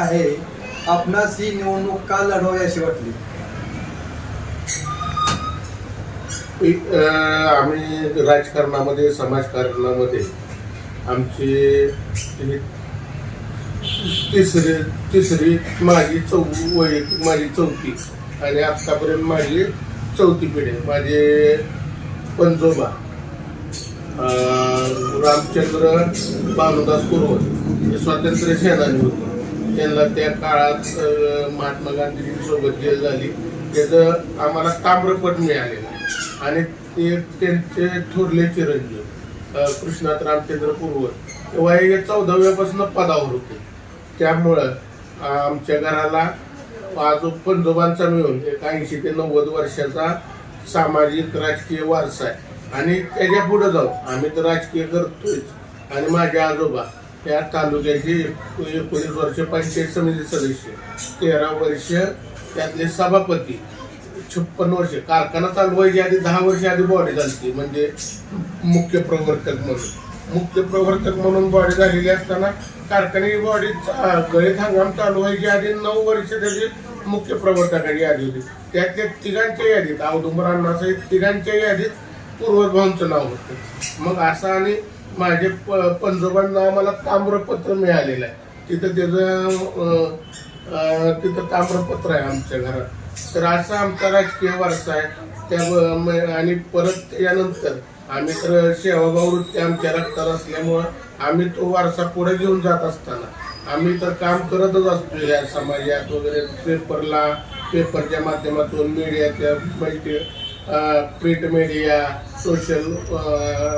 आहे. आपणास ही निवडणूक का लढवावी अशी वाटली? आम्ही राजकारणामध्ये समाजकारणामध्ये आमची तिसरी तिसरी माझी चौ वैयक्तिक माझी चौथी आणि आत्तापर्यंत माझी चौथी पिढी माझे पंजोबा रामचंद्र भानुदास कुरवत हे स्वातंत्र्य सेनानी होते. त्यांना त्या काळात महात्मा गांधीजींसोबत जेल झाली. त्याचं आम्हाला ताम्रपट मिळालेलं आणि ते त्यांचे थोरले चिरंजीव कृष्णात रामचंद्र कुरवत तेव्हा हे चौदाव्यापासून पदावर होते. त्यामुळं आमच्या घराला आज पंजोबांचा मिळून एक ऐंशी ते नव्वद वर्षाचा सामाजिक राजकीय वारसा आहे. आणि त्याच्या पुढे जाऊ. आम्ही तर राजकीय करतोय आणि माझे आजोबा त्या तालुक्याचे एकोणीस वर्ष पंचायत समिती सदस्य तेरा वर्ष त्यातले सभापती छप्पन वर्ष कारखाना चालू व्हायची आधी दहा वर्ष आधी बॉडी झाली म्हणजे मुख्य प्रवर्तक म्हणून. मुख्य प्रवर्तक म्हणून बॉडी झालेली असताना कारखान्याची बॉडी गळीत हंगाम चालू व्हायची आधी नऊ वर्ष त्याची मुख्य प्रवर्तकाची यादी होती. त्यातल्या तिघांच्या यादीत औदुंबर अण्णासहित तिघांच्या यादीत पूर्वज भाऊंचं नाव होतं. मग असं आणि माझे प पंजोबांना आम्हाला ताम्रपत्र मिळालेलं आहे. तिथं त्याचं तिथं ताम्रपत्र आहे आमच्या घरात. तर असा आमचा राजकीय वारसा आहे. त्या आणि परत यानंतर आम्ही तर सेवाभाव वृत्ती आमच्या रक्तात असल्यामुळं आम्ही तो वारसा पुढे घेऊन जात असताना आम्ही तर काम करतच असतो या समाजात वगैरे. पेपरला पेपरच्या माध्यमातून मीडियाच्या म्हणजे प्रिंट मीडिया सोशल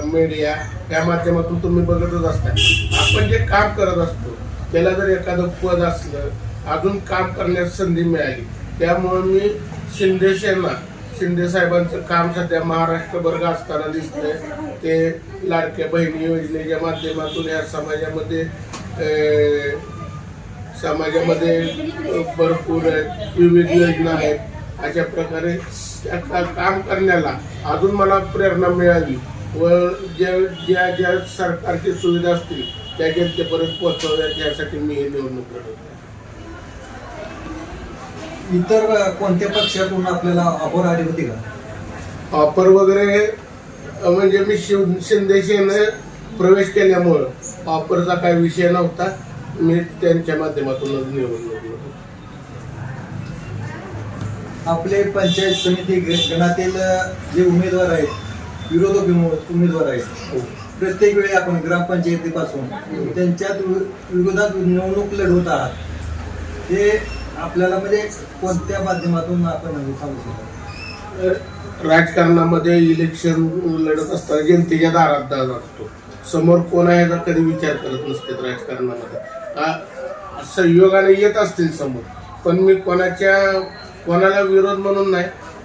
मीडिया या माध्यमातून तुम्ही बघतच असता. आपण जे काम करत असतो त्याला जर एखादं पद असलं अजून काम करण्यास संधी मिळाली त्यामुळे मी शिंदे सेना शिंदे साहेबांचं काम सध्या महाराष्ट्रभर गाजताना दिसतंय. ते लाडक्या बहिणी योजनेच्या माध्यमातून या समाजामध्ये समाजामध्ये भरपूर आहेत, विविध योजना आहेत. अशा प्रकारे काम करण्याला अजून मला प्रेरणा मिळाली व ज्या ज्या ज्या सरकारची सुविधा असतील त्या जनतेपर्यंत पोहोचवण्यात यासाठी मी ही निवडणूक लढवतो इतर कोणत्या पक्षातून आपल्याला ऑफर आली होती का? ऑफर वगैरे म्हणजे मी शिव शिंदे सेने प्रवेश केल्यामुळं ऑफरचा काही विषय नव्हता. मी त्यांच्या माध्यमातूनच निवडणूक आपले पंचायत समिती गणातील जे उमेदवार आहेत विरोधक उमेदवार आहेत हो, प्रत्येक वेळी आपण ग्रामपंचायतीपासून त्यांच्यात वि- विरोधात निवडणूक लढवत आहात. ते आपल्याला म्हणजे कोणत्या माध्यमातून आपण सांगू शकतो? राजकारणामध्ये इलेक्शन लढत असताना जनतेच्या दारात दार असतो. समोर कोण आहे याचा कधी विचार करत नसते राजकारणामध्ये. संयोगाने येत असतील समोर. पण मी कोणाच्या कोणाला विरोध म्हणून नाही.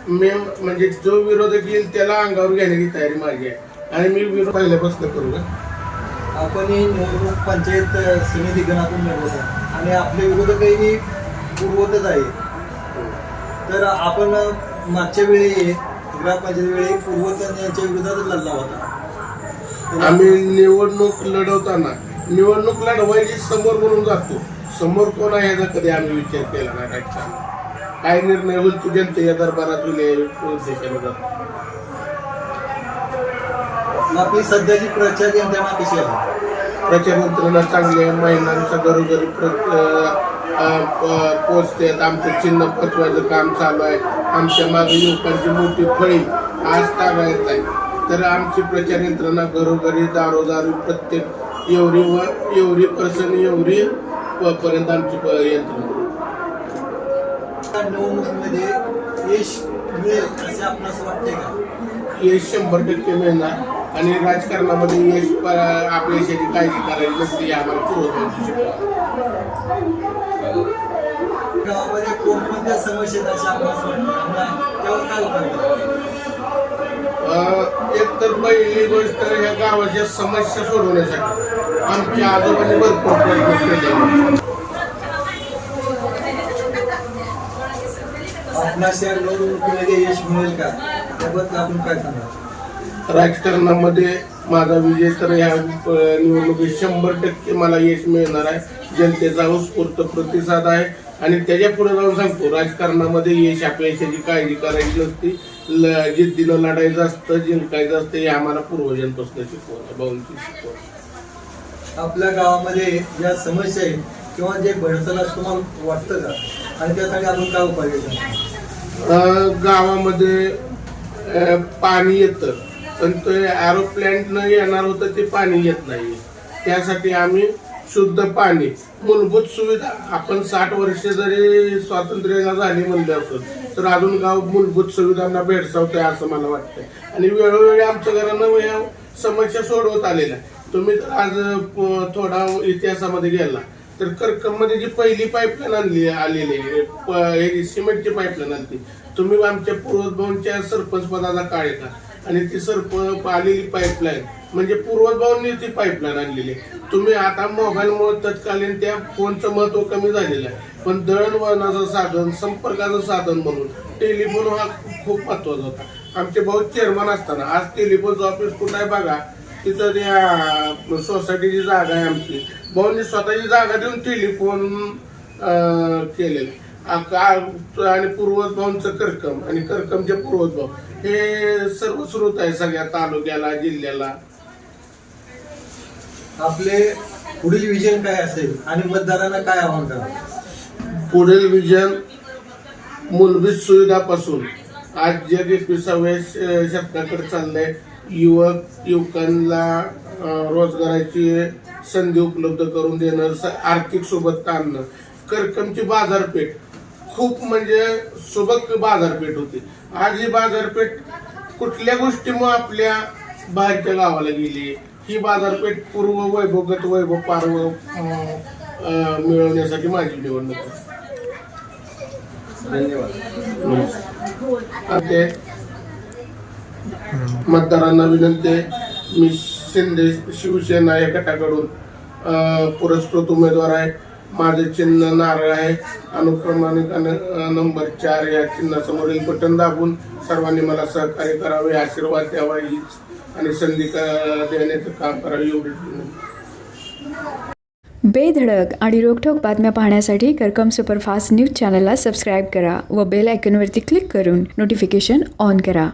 मी म्हणजे जो विरोधक येईल त्याला अंगावर घेण्याची तयारी माझी आहे. आणि मी विरोध पहिल्यापासून करू का? आपण ही निवडणूक पंचायत समिती गणातून आहे आणि आपले विरोधकही पूर्वतच आहे तर आपण मागच्या वेळी ग्रामपंचायत वेळी पूर्वत यांच्या विरोधात लढला होता. तर आम्ही निवडणूक लढवताना निवडणूक लढवायची समोर म्हणून जातो. समोर कोण आहे याचा कधी आम्ही विचार केला नाही काय निर्णय होईल तू जनतेच्या दरबारात होईल या उद्देशाने जातो आपली सध्याची प्रचार यंत्रणा कशी आहे? प्रचार यंत्रणा चांगली आहे महिलांच्या घरोघरी प्र अ, अ, प- पोचतात आमचं चिन्ह पोचवायचं काम चालू आहे. आमच्या मागे युवकांची मोठी फळी आज तागा येत आहे. तर आमची प्रचार यंत्रणा घरोघरी दारोदारी प्रत्येक एवढी व एवढी पर्सन एवढी पर्यंत आमची यंत्रणा या निवडणुकीमध्ये यश मिळेल असे आपणास वाटते का? यश शंभर टक्के मिळणार. आणि राजकारणामध्ये यश आपल्या यशाची काळजी करायची नसते आम्हाला शिकवा गावामध्ये कोणकोणत्या समस्या एक तर पहिली गोष्ट या गावाच्या समस्या सोडवण्यासाठी आमच्या आजोबांनी भरपूर प्रयत्न केले. आपणास या निवडणुकीमध्ये यश मिळेल का? त्याबद्दल आपण काय सांगा राजकारणामध्ये माझा विजय तर या अ, निवडणुकीत शंभर टक्के मला यश मिळणार आहे. जनतेचा उत्स्फूर्त प्रतिसाद आहे. आणि त्याच्या पुढे जाऊन सांगतो राजकारणामध्ये यश अपयशाची काळजी करायची नसती. ल जिद्दीनं लढायचं असतं जिंकायचं असतं हे आम्हाला पूर्वजांपासून शिकवलं भाऊंची शिकवलं आपल्या गावामध्ये ज्या समस्या आहेत किंवा जे भडसल असं तुम्हाला वाटतं का? आणि त्यासाठी आपण काय उपाय गावामध्ये पाणी येतं. पण ते ॲरो प्लॅन्टनं येणार होतं ते पाणी येत नाही. त्यासाठी आम्ही शुद्ध पाणी मूलभूत सुविधा. आपण साठ वर्ष जरी स्वातंत्र्य झाली म्हणले असून तर अजून गाव मूलभूत सुविधांना भेडसावतोय असं मला वाटतंय. आणि वेळोवेळी आमच्या घरानं या समस्या सोडवत आलेल्या. तुम्ही आज थोडा इतिहासामध्ये गेला. तर करकममध्ये जी पहिली पाईपलाईन आणली आलेली आहे प- हे सिमेंटची पाईपलाईन आणली तुम्ही आमच्या पूर्वजभाऊंच्या सरपंच पदाला काळ येता आणि ती सरप आलेली पाईपलाईन म्हणजे पूर्वजभाऊंनी ती पाईपलाईन आणलेली आहे. तुम्ही आता मोबाईलमुळे तत्कालीन त्या फोनचं महत्त्व कमी झालेलं आहे. पण दळणवळणाचं साधन संपर्काचं साधन म्हणून टेलिफोन हा खूप महत्त्वाचा होता. आमचे भाऊ चेअरमन असताना आज टेलिफोनचं ऑफिस कुठं आहे बघा? तिथं त्या सोसायटीची जागा आहे आमची. भाऊंनी स्वतःची जागा देऊन टेलिफोन अं, केलेलं आ- का- आणि पूर्वज भाऊंचं करकम आणि करकमचे पूर्वज भाऊ. हे सर्व स्रोत आहे सगळ्या तालुक्याला जिल्ह्याला. आपले पुढील विजन काय असेल आणि मतदारांना काय आव्हान करा पुढील विजन मूलभूत सुविधापासून. आज जग एकविसाव्या शतकाकडे चाललंय युवक युवकांना रोजगाराची संधी उपलब्ध करून देणं स- आर्थिक सोबत आणणं. करकमची बाजारपेठ. खूप म्हणजे सुबक बाजारपेठ होती. आज ही बाजारपेठ कुठल्या गोष्टीमुळे आपल्या बाहेरच्या गावाला गेली? ही बाजारपेठ पूर्व वैभवगत वैभव पार्व मिळवण्यासाठी माझी निवडणूक धन्यवाद. मतदारांना विनंती आहे, मी शिंदे शिवसेना या गटाकडून. पुरस्कृत उमेदवार आहे. माझे चिन्ह नारळ आहे. अनुक्रमानिक अन- नंबर चार या चिन्हासमोरील बटन दाबून सर्वांनी मला सहकार्य करावे आशीर्वाद द्यावा हीच आणि संधी देण्याचं काम करावे एवढीच विनंती. बेधडक आणि रोखठोक बातम्या पाहण्यासाठी करकम सुपरफास्ट न्यूज चॅनलला सबस्क्राईब करा व बेल आयकॉनवरती क्लिक करून नोटिफिकेशन ऑन करा.